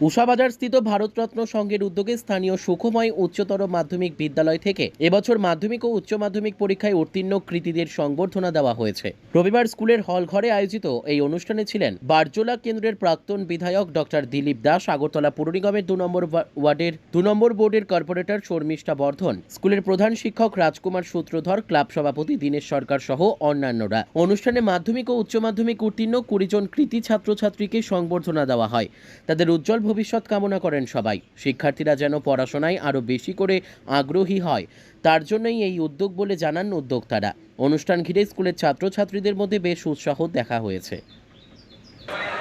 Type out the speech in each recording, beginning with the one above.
উষাবাজার স্থিত ভারতরত্ন সংঘের উদ্যোগে স্থানীয় সুখময় উচ্চতর মাধ্যমিক বিদ্যালয় থেকে এবছর মাধ্যমিক ও উচ্চ মাধ্যমিক পরীক্ষায় উত্তীর্ণ কৃতীদের সংবর্ধনা দেওয়া হয়েছে। রবিবার স্কুলের হল ঘরে আয়োজিত এই অনুষ্ঠানে ছিলেন বারজোলা কেন্দ্রের প্রাক্তন বিধায়ক ডক্টর দিলীপ দাস, আগরতলা পুর নিগমের দু নম্বর ওয়ার্ডের দু নম্বর বোর্ডের কর্পোরেটর শর্মিষ্ঠা বর্ধন, স্কুলের প্রধান শিক্ষক রাজকুমার সূত্রধর, ক্লাব সভাপতি দীনেশ সরকার সহ অন্যান্যরা। অনুষ্ঠানে মাধ্যমিক ও উচ্চ মাধ্যমিক উত্তীর্ণ কুড়ি জন কৃতি ছাত্রছাত্রীকে সংবর্ধনা দেওয়া হয়। তাদের উজ্জ্বল ভবিষ্যৎ কামনা করেন সবাই। শিক্ষার্থীরা যেন পড়াশোনায় আরও বেশি করে আগ্রহী হয়, তার জন্যই এই উদ্যোগ বলে জানান উদ্যোক্তারা। অনুষ্ঠান ঘিরে স্কুলের ছাত্রছাত্রীদের মধ্যে বেশ উৎসাহ দেখা হয়েছে।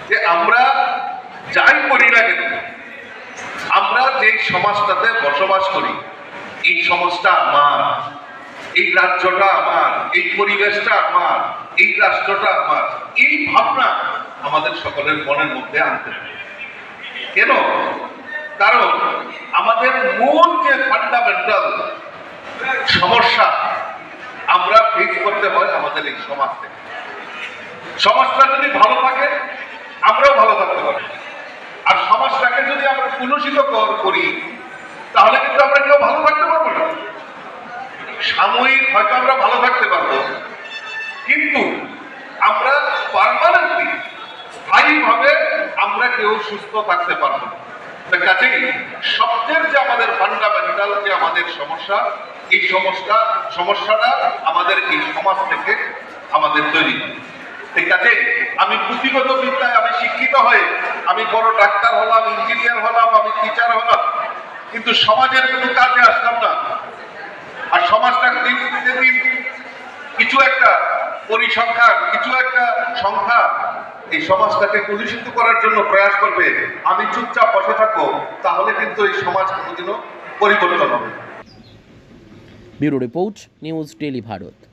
যে আমরা যাই করি না কেন, আমরা যে সমাজটাতে বসবাস করি, এই সমাজটা আমার, এই রাজ্যটা আমার, এই পরিবেশটা আমার, এই রাষ্ট্রটা আমার, এই ভাবনা আমাদের সকলের মনের মধ্যে আনতে হবে। কেন? কারণ আমাদের মূল যে ফান্ডামেন্টাল সমস্যা আমরা ফেস করতে হয় আমাদের এই সমাজ থেকে। সমাজটা যদি ভালো থাকে, আমরাও ভালো থাকতে পারি। আর সমাজটাকে যদি আমরা কুলুষিত করি তাহলে কিন্তু আমরা কেউ ভালো থাকতে পারব না। সাময়িক হয়তো আমরা ভালো থাকতে পারব, কিন্তু আমরা পারমানেন্টলি স্থায়ীভাবে আমরা কেউ সুস্থ থাকতে পারব না। কাজেই সবচেয়ে যে আমাদের ফান্ডামেন্টাল যে আমাদের সমস্যা, এই সমস্যা, সমস্যাটা আমাদের এই সমাজ থেকে আমাদের তৈরি আছে আমি পুঁথিগত বিদ্যায় আমি শিক্ষিত হয়ে আমি বড় ডাক্তার হলাম ইঞ্জিনিয়ার হলাম, আমি টিচার হলাম, কিন্তু সমাজের কোনো কাজে আসলাম না। আর সমাজটা দিন দিন কিছু একটা পরিসংখ্যান, কিছু একটা সংখ্যা এই সমাজটাকে কলুষিত করার জন্য প্রয়াস করবে, আমি চুপচাপ বসে থাকব, তাহলে কিন্তু এই সমাজ কোনোদিনও পরিবর্তন হবে। Bureau report, news daily Bharat